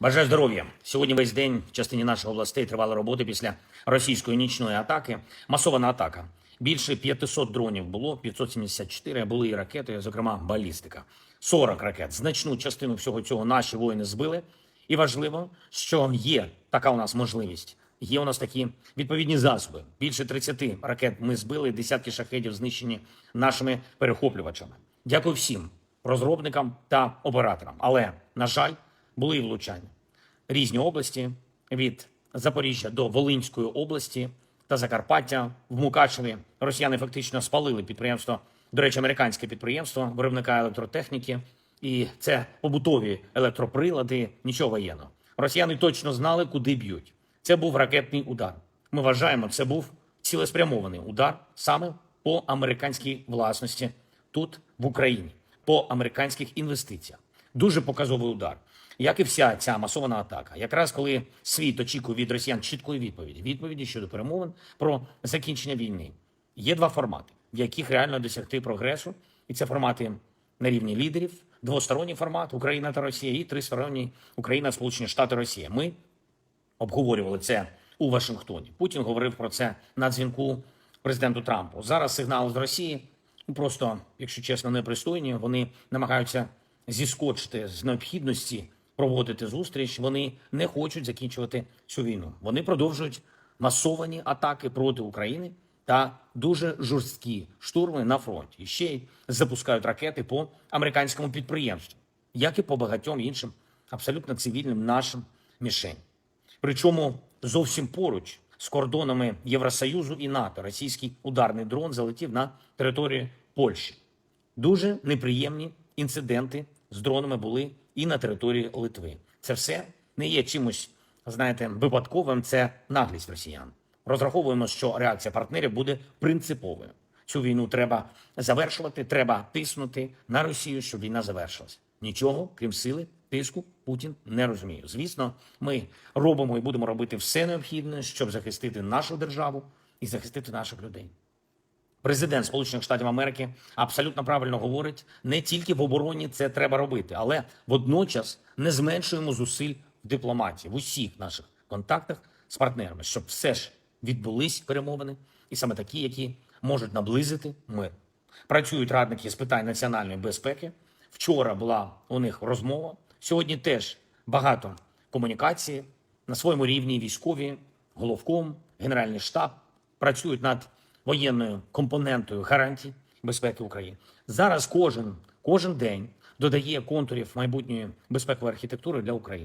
Бажаю здоров'я. Сьогодні весь день в частині наших областей тривали роботи після російської нічної атаки. Масована атака. Більше 500 дронів було, 574 були і ракети, зокрема балістика. 40 ракет. Значну частину всього цього наші воїни збили. І важливо, що є така у нас можливість. Є у нас такі відповідні засоби. Більше 30 ракет ми збили, десятки шахедів знищені нашими перехоплювачами. Дякую всім розробникам та операторам. Але, на жаль, були і влучання. Різні області від Запоріжжя до Волинської області та Закарпаття в Мукачеві росіяни фактично спалили підприємство, до речі, американське підприємство виробника електротехніки. І це побутові електроприлади, нічого воєнного. Росіяни точно знали, куди б'ють. Це був ракетний удар. Ми вважаємо, це був цілеспрямований удар саме по американській власності тут, в Україні, по американських інвестиціях. Дуже показовий удар. Як і вся ця масована атака, якраз коли світ очікує від росіян чіткої відповіді, відповіді щодо перемовин про закінчення війни, є два формати, в яких реально досягти прогресу, і це формати на рівні лідерів, двосторонній формат Україна та Росія, і тристоронній Україна, Сполучені Штати, Росія. Ми обговорювали це у Вашингтоні. Путін говорив про це на дзвінку президенту Трампу. Зараз сигнали з Росії просто, якщо чесно, непристойні. Вони намагаються зіскочити з необхідності проводити зустріч. Вони не хочуть закінчувати цю війну. Вони продовжують масовані атаки проти України та дуже жорсткі штурми на фронті. І ще й запускають ракети по американському підприємству, як і по багатьом іншим абсолютно цивільним нашим мішень. Причому зовсім поруч з кордонами Євросоюзу і НАТО російський ударний дрон залетів на територію Польщі. Дуже неприємні інциденти з дронами були і на території Литви. Це все не є чимось, знаєте, випадковим. Це наглість росіян. Розраховуємо, що реакція партнерів буде принциповою. Цю війну треба завершувати, треба тиснути на Росію, щоб війна завершилась. Нічого, крім сили, тиску, Путін не розуміє. Звісно, ми робимо і будемо робити все необхідне, щоб захистити нашу державу і захистити наших людей. Президент Сполучених Штатів Америки абсолютно правильно говорить: не тільки в обороні це треба робити, але водночас не зменшуємо зусиль в дипломатії в усіх наших контактах з партнерами, щоб все ж відбулись перемовини, і саме такі, які можуть наблизити мир. Працюють радники з питань національної безпеки. Вчора була у них розмова. Сьогодні теж багато комунікації на своєму рівні військові, головком, генеральний штаб працюють над воєнною компонентою гарантій безпеки України. Зараз кожен, кожен день додає контурів майбутньої безпекової архітектури для України.